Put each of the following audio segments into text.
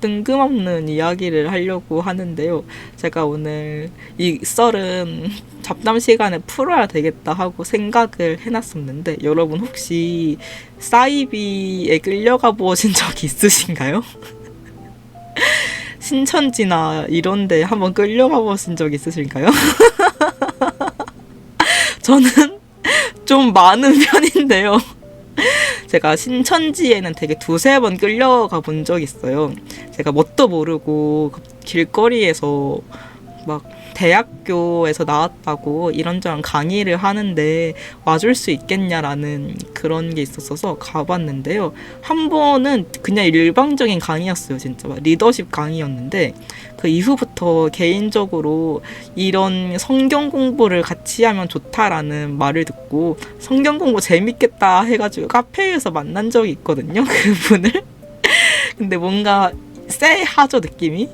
뜬금없는 이야기를 하려고 하는데요. 제가 오늘 이 썰은 잡담 시간에 풀어야 되겠다 하고 생각을 해놨었는데 여러분 혹시 사이비에 끌려가 보신 적이 있으신가요? 신천지나 이런데 한번 끌려가 보신 적 있으신가요? 저는 좀 많은 편인데요. 제가 신천지에는 되게 두세 번 끌려가 본 적 있어요. 제가 뭣도 모르고 길거리에서 막 대학교에서 나왔다고 이런저런 강의를 하는데 와줄 수 있겠냐라는 그런 게 있었어서 가봤는데요. 한 번은 그냥 일방적인 강의였어요, 진짜. 막 리더십 강의였는데 그 이후부터 개인적으로 이런 성경 공부를 같이 하면 좋다라는 말을 듣고 성경 공부 재밌겠다 해가지고 카페에서 만난 적이 있거든요, 그분을. 근데 뭔가 쎄하죠, 느낌이?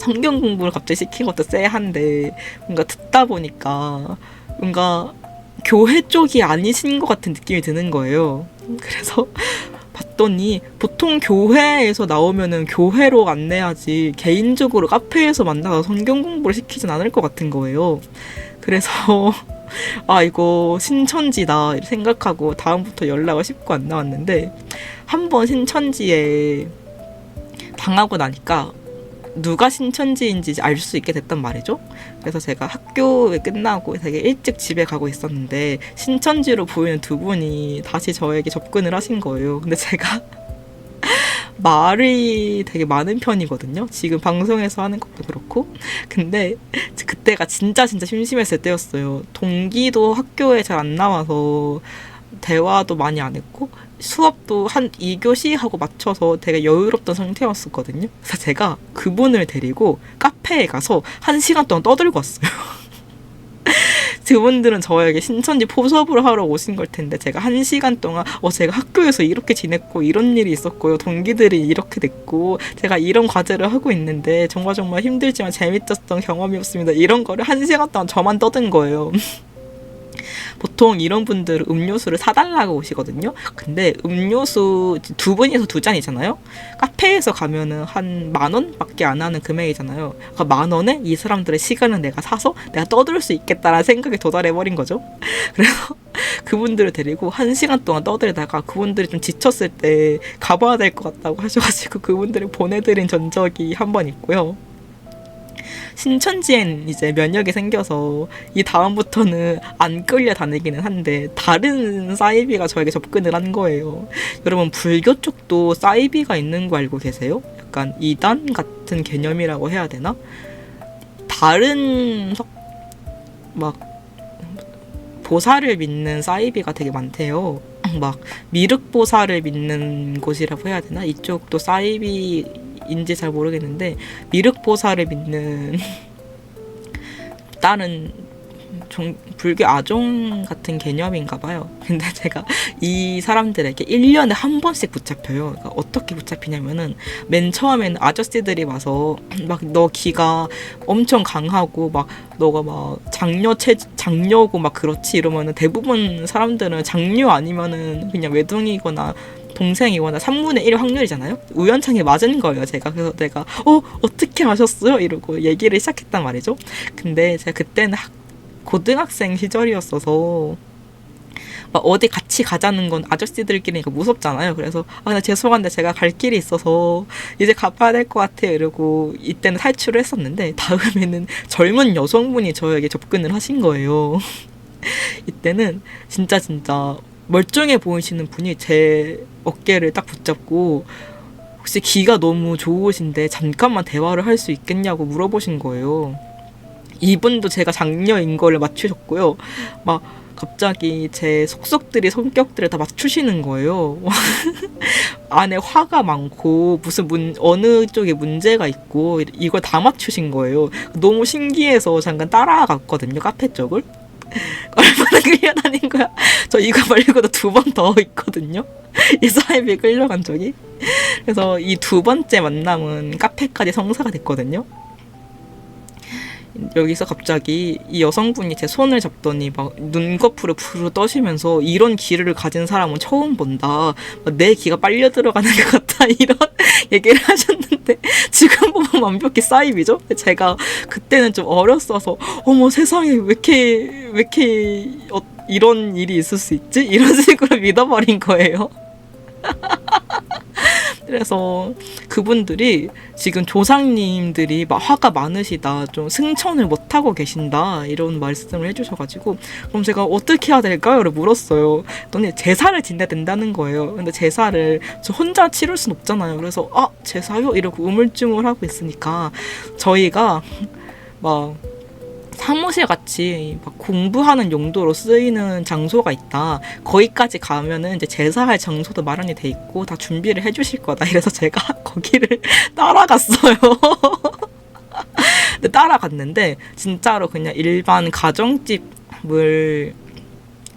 성경 공부를 갑자기 시킨 것도 쎄한데 뭔가 듣다 보니까 뭔가 교회 쪽이 아니신 것 같은 느낌이 드는 거예요. 그래서 봤더니 보통 교회에서 나오면은 교회로 안내하지 개인적으로 카페에서 만나서 성경 공부를 시키진 않을 것 같은 거예요. 그래서 아 이거 신천지다 생각하고 다음부터 연락을 씹고 안 나왔는데 한 번 신천지에 당하고 나니까 누가 신천지인지 알 수 있게 됐단 말이죠. 그래서 제가 학교에 끝나고 되게 일찍 집에 가고 있었는데 신천지로 보이는 두 분이 다시 저에게 접근을 하신 거예요. 근데 제가 말이 되게 많은 편이거든요. 지금 방송에서 하는 것도 그렇고. 근데 그때가 진짜 진짜 심심했을 때였어요. 동기도 학교에 잘 안 나와서 대화도 많이 안 했고 수업도 한 2교시 하고 맞춰서 되게 여유롭던 상태였었거든요. 그래서 제가 그분을 데리고 카페에 가서 한 시간 동안 떠들고 왔어요. 그분들은 저에게 신천지 포섭을 하러 오신 걸 텐데 제가 한 시간 동안 어 제가 학교에서 이렇게 지냈고 이런 일이 있었고요 동기들이 이렇게 됐고 제가 이런 과제를 하고 있는데 정말 정말 힘들지만 재밌었던 경험이었습니다 이런 거를 한 시간 동안 저만 떠든 거예요. 보통 이런 분들은 음료수를 사달라고 오시거든요. 근데 음료수 두 분이서 두 잔이잖아요. 카페에서 가면은 한 만 원밖에 안 하는 금액이잖아요. 그러니까 만 원에 이 사람들의 시간을 내가 사서 내가 떠들 수 있겠다라는 생각에 도달해 버린 거죠. 그래서 그분들을 데리고 한 시간 동안 떠들다가 그분들이 좀 지쳤을 때 가봐야 될 것 같다고 하셔가지고 그분들을 보내드린 전적이 한 번 있고요. 신천지엔 이제 면역이 생겨서 이 다음부터는 안 끌려 다니기는 한데 다른 사이비가 저에게 접근을 한 거예요. 여러분 불교 쪽도 사이비가 있는 거 알고 계세요? 약간 이단 같은 개념이라고 해야 되나? 다른 석- 막 보살을 믿는 사이비가 되게 많대요. 막 미륵보살을 믿는 곳이라고 해야 되나? 이쪽도 사이비 인지 잘 모르겠는데 미륵보살을 믿는 다른 종, 불교 아종 같은 개념인가 봐요. 근데 제가 이 사람들에게 1년에 한 번씩 붙잡혀요. 그러니까 어떻게 붙잡히냐면은 맨 처음에는 아저씨들이 와서 막 너 기가 엄청 강하고 막 너가 막 장녀 체 장녀고 막 그렇지 이러면은 대부분 사람들은 장녀 아니면은 그냥 외동이거나 동생이거나 3분의 1 확률이잖아요. 우연찮게 맞은 거예요, 제가. 그래서 내가, 어, 어떻게 아셨어요? 이러고 얘기를 시작했단 말이죠. 근데 제가 그때는 학, 고등학생 시절이었어서, 막 어디 같이 가자는 건 아저씨들끼리니까 무섭잖아요. 그래서, 아, 나 죄송한데 제가 갈 길이 있어서 이제 가봐야 될 것 같아요. 이러고 이때는 탈출을 했었는데, 다음에는 젊은 여성분이 저에게 접근을 하신 거예요. 이때는 진짜 진짜 멀쩡해 보이시는 분이 제 어깨를 딱 붙잡고 혹시 기가 너무 좋으신데 잠깐만 대화를 할 수 있겠냐고 물어보신 거예요. 이분도 제가 장녀인 거를 맞추셨고요. 막 갑자기 제 속속들이 성격들을 다 맞추시는 거예요. 안에 화가 많고 무슨 문 어느 쪽에 문제가 있고 이걸 다 맞추신 거예요. 너무 신기해서 잠깐 따라갔거든요 카페 쪽을. 얼마나 끌려다닌 거야. 저 이거 말고도 두 번 더 있거든요. 이 사이비에 끌려간 적이. 그래서 이 두 번째 만남은 카페까지 성사가 됐거든요. 여기서 갑자기 이 여성분이 제 손을 잡더니 막 눈꺼풀을 부르르 떠시면서 이런 기를 가진 사람은 처음 본다. 막내 기가 빨려 들어가는 것 같다. 이런 얘기를 하셨는데 지금 보면 완벽히 사입이죠. 제가 그때는 좀 어렸어서 어머 세상에 왜 이렇게 왜 이렇게 어, 이런 일이 있을 수 있지? 이런 식으로 믿어버린 거예요. 그래서 그분들이 지금 조상님들이 막 화가 많으시다, 좀 승천을 못 하고 계신다 이런 말씀을 해주셔가지고 그럼 제가 어떻게 해야 될까요?를 물었어요. 그랬더니 제사를 지내야 된다는 거예요. 근데 제사를 저 혼자 치를 순 없잖아요. 그래서 아 제사요? 이러고 우물쭈물 하고 있으니까 저희가 막 사무실 같이 막 공부하는 용도로 쓰이는 장소가 있다. 거기까지 가면은 이제 제사할 장소도 마련이 돼 있고 다 준비를 해주실 거다. 이래서 제가 거기를 따라갔어요. 근데 따라갔는데 진짜로 그냥 일반 가정집을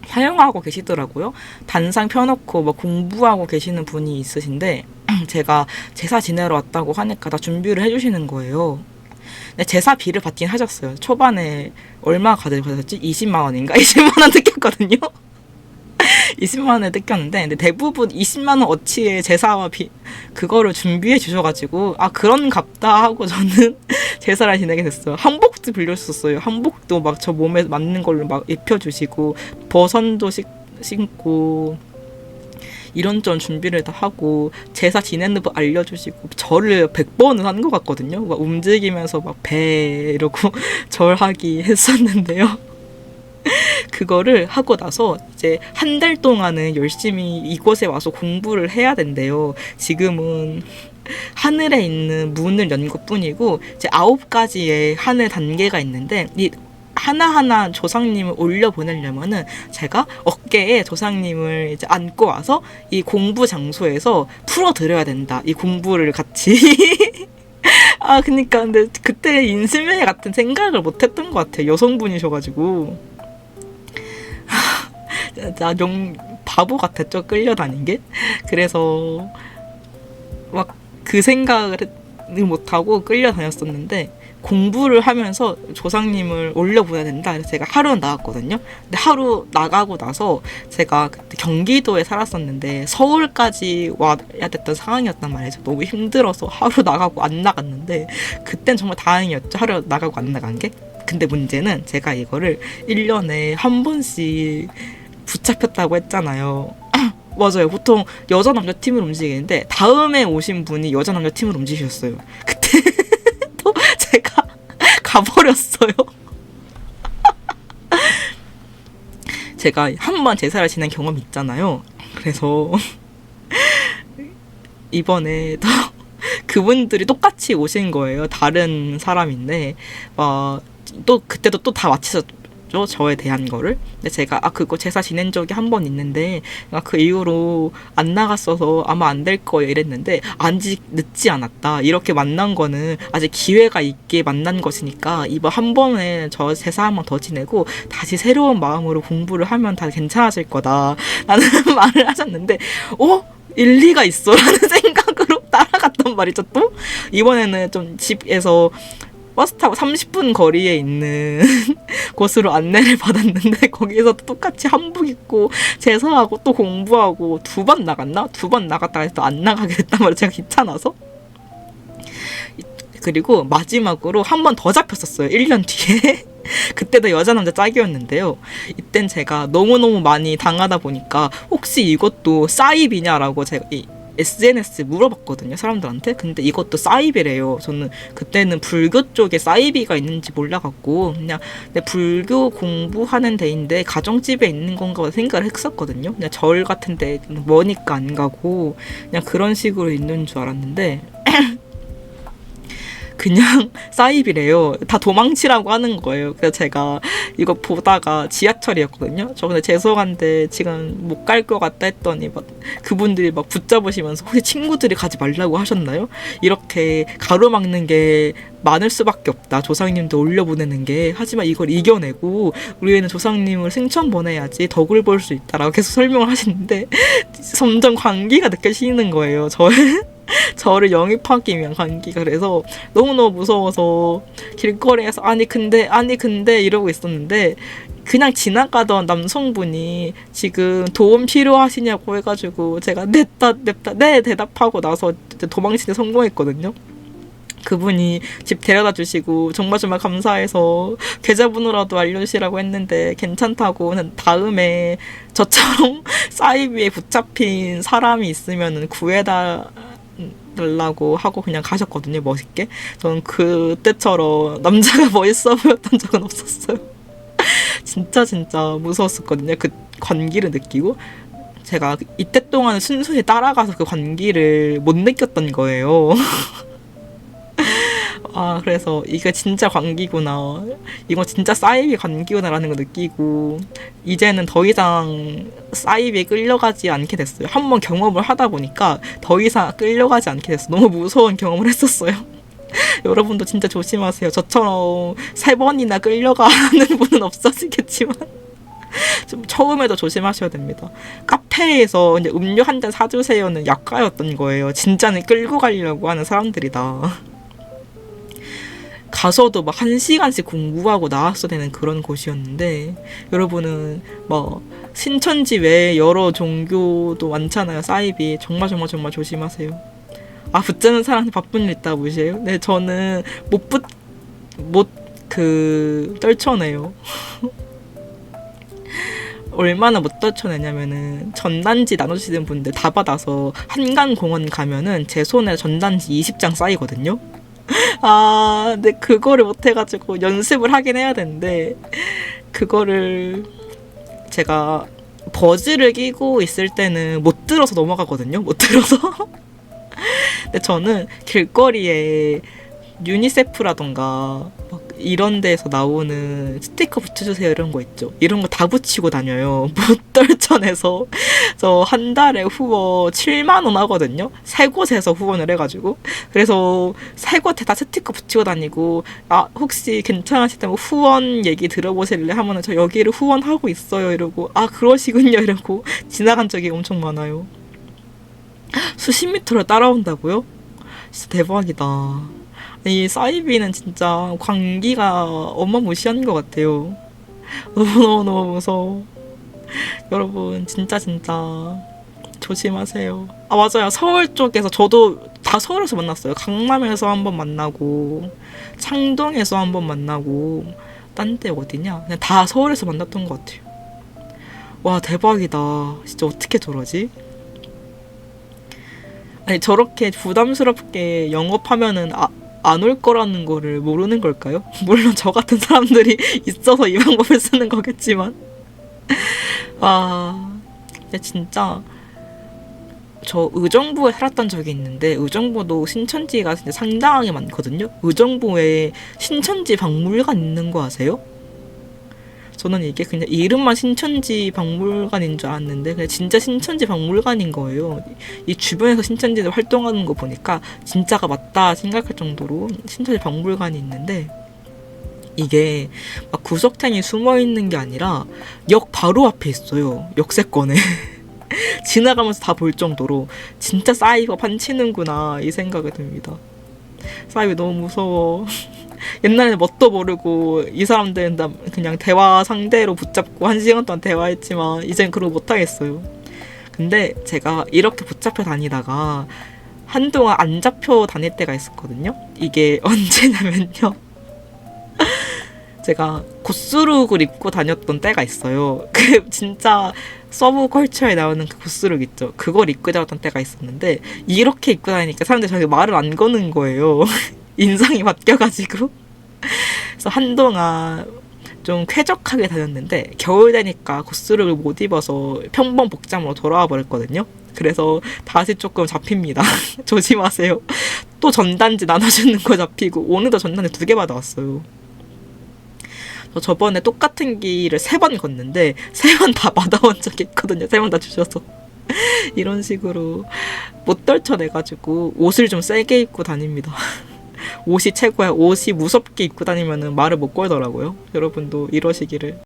사용하고 계시더라고요. 단상 펴놓고 뭐 공부하고 계시는 분이 있으신데 제가 제사 지내러 왔다고 하니까 다 준비를 해주시는 거예요. 근데 제사비를 받긴 하셨어요. 초반에 얼마 가져가셨지? 20만 원인가? 20만 원 뜯겼거든요. 20만 원을 뜯겼는데 근데 대부분 20만 원 어치의 제사와 비 그거를 준비해 주셔가지고 아 그런 갑다 하고 저는 제사를 지내게 됐어요. 한복도 빌려주셨어요. 한복도 막 저 몸에 맞는 걸로 막 입혀주시고 버선도 신- 신고 이런저런 준비를 다 하고 제사 지내는 법 알려주시고 절을 100번은 한 것 같거든요. 막 움직이면서 막 배 이러고 절하기 했었는데요. 그거를 하고 나서 이제 한 달 동안은 열심히 이곳에 와서 공부를 해야 된대요. 지금은 하늘에 있는 문을 연 것뿐이고 이제 아홉 가지의 하늘 단계가 있는데 이 하나하나 조상님을 올려 보내려면은 제가 어깨에 조상님을 이제 안고 와서 이 공부 장소에서 풀어 드려야 된다. 이 공부를 같이 아 그니까 근데 그때 인생매 같은 생각을 못 했던 것 같아요. 여성분이셔가지고 진짜 용 바보 같았죠 끌려다닌 게 그래서 막 그 생각을 못하고 끌려다녔었는데 공부를 하면서 조상님을 올려보내야 된다. 그래서 제가 하루 나갔거든요. 근데 하루 나가고 나서 제가 그때 경기도에 살았었는데 서울까지 와야 됐던 상황이었단 말이죠. 너무 힘들어서 하루 나가고 안 나갔는데 그땐 정말 다행이었죠. 하루 나가고 안 나간 게. 근데 문제는 제가 이거를 1년에 한 번씩 붙잡혔다고 했잖아요. 맞아요. 보통 여자 남자 팀을 움직이는데 다음에 오신 분이 여자 남자 팀을 움직이셨어요. 그때 가버렸어요. 제가 한 번 제사를 지낸 경험이 있잖아요. 그래서 이번에 또 그분들이 똑같이 오신 거예요. 다른 사람인데 어, 또 그때도 또다 맞히셨 죠. 저에 대한 거를. 근데 제가 아 그거 제사 지낸 적이 한 번 있는데 아, 그 이후로 안 나갔어서 아마 안 될 거예요 이랬는데 아직 늦지 않았다. 이렇게 만난 거는 아직 기회가 있게 만난 것이니까 이번 한 번에 저 제사 한 번 더 지내고 다시 새로운 마음으로 공부를 하면 다 괜찮아질 거다. 라는 말을 하셨는데 어? 일리가 있어 라는 생각으로 따라갔단 말이죠 또 이번에는 좀 집에서 버스 타고 30분 거리에 있는 곳으로 안내를 받았는데 거기서 똑같이 한복 입고 제사하고 또 공부하고 두 번 나갔나? 두 번 나갔다가 또 안 나가게 됐단 말이에요. 제가 귀찮아서. 그리고 마지막으로 한 번 더 잡혔었어요. 1년 뒤에. 그때도 여자 남자 짝이었는데요. 이땐 제가 너무너무 많이 당하다 보니까 혹시 이것도 사입이냐라고 제가 이 SNS 물어봤거든요 사람들한테. 근데 이것도 사이비래요. 저는 그때는 불교 쪽에 사이비가 있는지 몰라갖고 그냥 내 불교 공부하는 데인데 가정집에 있는 건가 생각을 했었거든요. 그냥 절 같은 데 머니까 안 가고 그냥 그런 식으로 있는 줄 알았는데 그냥 사입이래요. 다 도망치라고 하는 거예요. 그래서 제가 이거 보다가 지하철이었거든요. 저 근데 죄송한데 지금 못 갈 것 같다 했더니 막 그분들이 막 붙잡으시면서 혹시 친구들이 가지 말라고 하셨나요? 이렇게 가로막는 게 많을 수밖에 없다. 조상님도 올려보내는 게. 하지만 이걸 이겨내고 우리는 조상님을 승천 보내야지 덕을 볼 수 있다라고 계속 설명을 하시는데 점점 광기가 느껴지는 거예요. 저의 저를 영입하기 위한 관계가 그래서 너무너무 무서워서 길거리에서 아니 근데 아니 근데 이러고 있었는데 그냥 지나가던 남성분이 지금 도움 필요하시냐고 해가지고 제가 냈다 냈다 네 대답하고 나서 도망치는 성공했거든요. 그분이 집 데려다 주시고 정말 정말 감사해서 계좌번호라도 알려주시라고 했는데 괜찮다고 다음에 저처럼 사이비에 붙잡힌 사람이 있으면 구해다 달라고 하고 그냥 가셨거든요 멋있게. 저는 그때처럼 남자가 멋있어 보였던 적은 없었어요. 진짜 진짜 무서웠었거든요 그 관기를 느끼고. 제가 이때 동안 순순히 따라가서 그 관기를 못 느꼈던 거예요 아 그래서 이게 진짜 관기구나 이거 진짜 사이비 관기구나라는 걸 느끼고 이제는 더 이상 사이비에 끌려가지 않게 됐어요 한번 경험을 하다 보니까 더 이상 끌려가지 않게 됐어 너무 무서운 경험을 했었어요 여러분도 진짜 조심하세요 저처럼 세 번이나 끌려가는 분은 없어지겠지만 좀 처음에도 조심하셔야 됩니다. 카페에서 이제 음료 한 잔 사주세요는 약가였던 거예요. 진짜는 끌고 가려고 하는 사람들이다. 가서도 막 한 시간씩 공부하고 나왔어야 되는 그런 곳이었는데 여러분은 뭐 신천지 외에 여러 종교도 많잖아요 사이비 정말 정말 정말 조심하세요 아 붙자는 사람한테 바쁜 일 있다 무시해요? 네 저는 못 붙 못 그 떨쳐내요 얼마나 못 떨쳐내냐면은 전단지 나눠주시는 분들 다 받아서 한강공원 가면은 제 손에 전단지 20장 쌓이거든요. 아, 근데 그거를 못 해가지고 연습을 하긴 해야 되는데 그거를 제가 버즈를 끼고 있을 때는 못 들어서 넘어가거든요. 못 들어서. 근데 저는 길거리에 유니세프라던가 막 이런 데서 나오는 스티커 붙여주세요 이런 거 있죠. 이런 거 다 붙이고 다녀요. 못떨쳐내서 저 한 달에 후원 7만 원 하거든요. 세 곳에서 후원을 해가지고 그래서 세 곳에 다 스티커 붙이고 다니고 아 혹시 괜찮으시다면 후원 얘기 들어보실래 하면은 저 여기를 후원하고 있어요 이러고 아 그러시군요 이러고 지나간 적이 엄청 많아요. 수십 미터를 따라온다고요? 진짜 대박이다. 이 사이비는 진짜 광기가 어마무시한 것 같아요. 너무너무너무 무서워. 여러분, 진짜 진짜 조심하세요. 아, 맞아요. 서울 쪽에서 저도 다 서울에서 만났어요. 강남에서 한번 만나고, 창동에서 한번 만나고, 딴 데 어디냐? 그냥 다 서울에서 만났던 것 같아요. 와, 대박이다. 진짜 어떻게 저러지? 아니, 저렇게 부담스럽게 영업하면은, 아, 안 올 거라는 거를 모르는 걸까요? 물론 저 같은 사람들이 있어서 이 방법을 쓰는 거겠지만. 아, 진짜 저 의정부에 살았던 적이 있는데 의정부도 신천지가 진짜 상당하게 많거든요. 의정부에 신천지 박물관 있는 거 아세요? 저는 이게 그냥 이름만 신천지 박물관인 줄 알았는데 그냥 진짜 신천지 박물관인 거예요. 이 주변에서 신천지들 활동하는 거 보니까 진짜가 맞다 생각할 정도로 신천지 박물관이 있는데 이게 막 구석탱이 숨어 있는 게 아니라 역 바로 앞에 있어요. 역세권에. 지나가면서 다 볼 정도로 진짜 사이버 판치는구나 이 생각이 듭니다. 사이버 너무 무서워. 옛날에는 뭣도 모르고 이 사람들은 다 그냥 대화 상대로 붙잡고 한 시간 동안 대화했지만 이젠 그러고 못하겠어요. 근데 제가 이렇게 붙잡혀 다니다가 한동안 안 잡혀 다닐 때가 있었거든요. 이게 언제냐면요. 제가 고스룩을 입고 다녔던 때가 있어요. 그 진짜 서브 컬처에 나오는 그 고스룩 있죠. 그걸 입고 다녔던 때가 있었는데 이렇게 입고 다니니까 사람들이 저에게 말을 안 거는 거예요. 인상이 바뀌어가지고 그래서 한동안 좀 쾌적하게 다녔는데 겨울 되니까 고스룩을 못 입어서 평범 복장으로 돌아와 버렸거든요. 그래서 다시 조금 잡힙니다. 조심하세요. 또 전단지 나눠주는 거 잡히고 오늘도 전단지 두 개 받아왔어요. 저 저번에 똑같은 길을 세 번 걷는데 세 번 다 받아온 적이 있거든요. 세 번 다 주셔서. 이런 식으로 못 떨쳐내가지고 옷을 좀 세게 입고 다닙니다. 옷이 최고야. 옷이 무섭게 입고 다니면 말을 못 걸더라고요. 여러분도 이러시기를.